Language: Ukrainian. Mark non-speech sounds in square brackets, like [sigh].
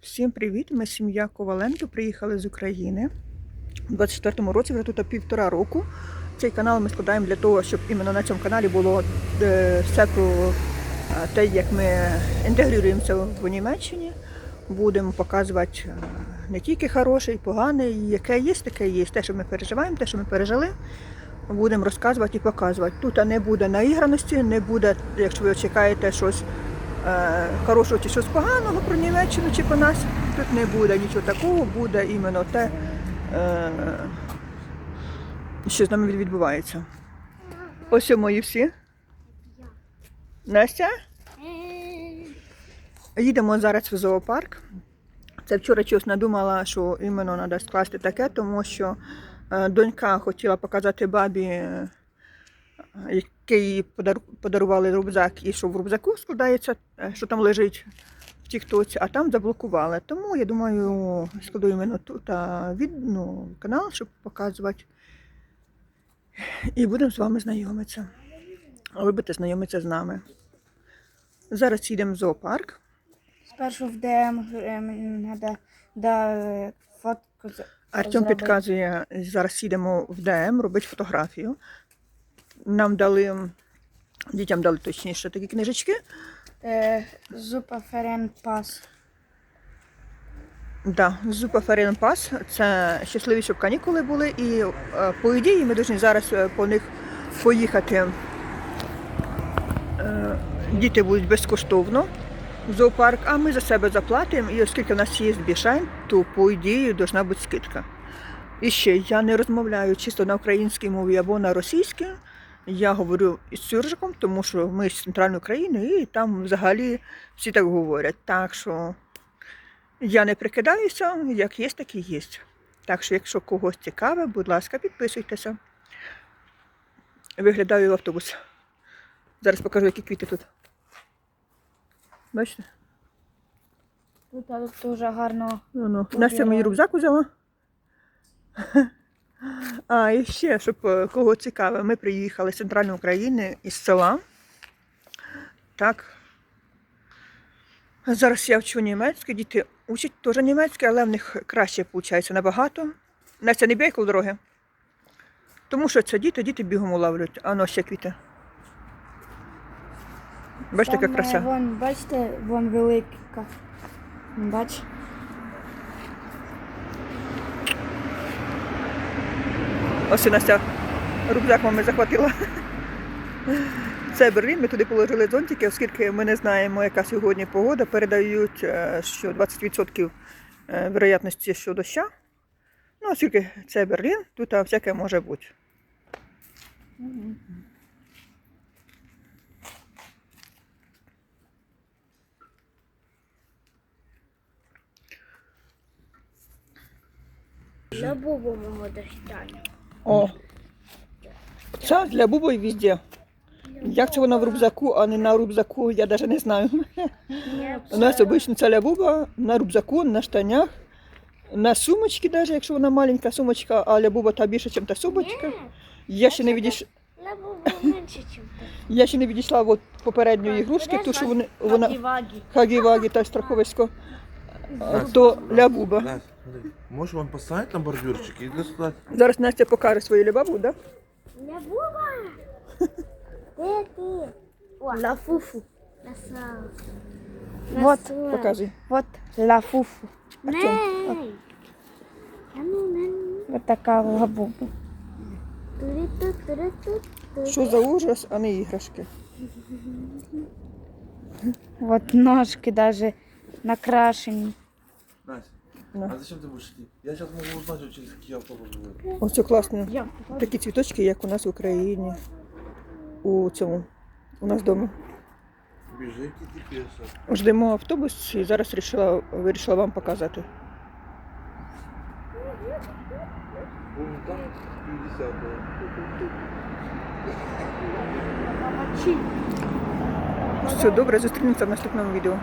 Всім привіт! Ми сім'я Коваленко приїхали з України. У 24-му році вже тут півтора року. Цей канал ми складаємо для того, щоб іменно на цьому каналі було е, все про е, те, як ми інтегруємося в Німеччині. Будемо показувати е, не тільки хороше і погане, яке є, таке є. Те, що ми переживаємо, те, що ми пережили. Будемо розказувати і показувати. Тут не буде наіграності, не буде, якщо ви чекаєте щось хорошого чи щось поганого про Німеччину чи про нас. Тут не буде нічого такого, буде іменно те, е, що з нами відбувається. Ось мої всі. Настя? Їдемо зараз в зоопарк. Це вчора чогось надумала, що іменно треба скласти таке, тому що е, донька хотіла показати бабі, е, який подарували рюкзак, і що в рюкзаку складається, е, що там лежить в тіктоці, а там заблокували. Тому я думаю, складу іменно тут від, ну, канал, щоб показувати. І будемо з вами знайомитися. Ви будете знайомитися з нами. Зараз їдемо в зоопарк. Спершу в ДМ треба да, е, фотку. Артем підказує, зараз їдемо в ДМ робити фотографію. Нам дали, дітям дали точніше такі книжечки. Е, Зупа Ферен Пас. Да, Зупа Ферен Пас. Це щасливі, щоб канікули були. І е, по ідеї ми повинні зараз е, по них поїхати. Е, Діти будуть безкоштовно в зоопарк, а ми за себе заплатимо. І оскільки в нас є бішайн, то по ідеї повинна бути скидка. І ще я не розмовляю чисто на українській мові або на російській. Я говорю із Сюржиком, тому що ми з центральної України і там взагалі всі так говорять. Так що я не прикидаюся, як є, так і є. Так що, якщо когось цікаве, будь ласка, підписуйтеся. Виглядаю в автобус. Зараз покажу, які квіти тут. Бачите? Тут, дуже гарно. Ну, ну. Настя мені рюкзак взяла. А, і ще, щоб е, кого цікаве, ми приїхали з центральної України із села. Так. Зараз я вчу німецьке, діти учать теж німецьке, але в них краще виходить набагато. Настя, не бігай коло дороги. Тому що це діти, діти бігом улавлюють. А ну ще квіти. Бачите, яка е, краса. Вон, бачите, вон велика. Бач? Ось і Настя рюкзак мами захватила. Це Берлін, ми туди положили зонтики, оскільки ми не знаємо, яка сьогодні погода. Передають, е, що 20% е, вероятності, що доща. Ну, оскільки це Берлін, тут всяке може бути. Бубу мого достань. О, це для Буби і везде. Як це вона в рюкзаку, а не на рюкзаку, я навіть не знаю. У нас обично це лябуба на рюкзаку, на штанях, на сумочці, навіть якщо вона маленька сумочка, а лябуба та більше, ніж та сумочка. Я ще не відійш... Я ще не відійшла від попередньої ігрушки, ту, що вони, вона Вагі. хагі-вагі та страховисько, то лябуба. Настя, смотри, можешь вон поставить на бордюрчик и иди сюда. Зараз Настя покаже свою лябабу, да? На буба. [laughs] Де ти? О, Ла фуфу. Вот. Показуй. Вот ла фуфу. Вот така лабуба. Що за ужас, а не іграшки. Вот ножки даже накрашені. Настя, Да. А зачем ты будешь идти? Я сейчас могу узнать, через какие автобусы будут. Ось класно. Такі цвіточки, як у нас в Україні. У цьому. У нас вдома. Бежите теперь. Ждемо автобус і зараз вирішила, вирішила вам показати. Вон там 50 Все добре, зустрінемося в наступному відео.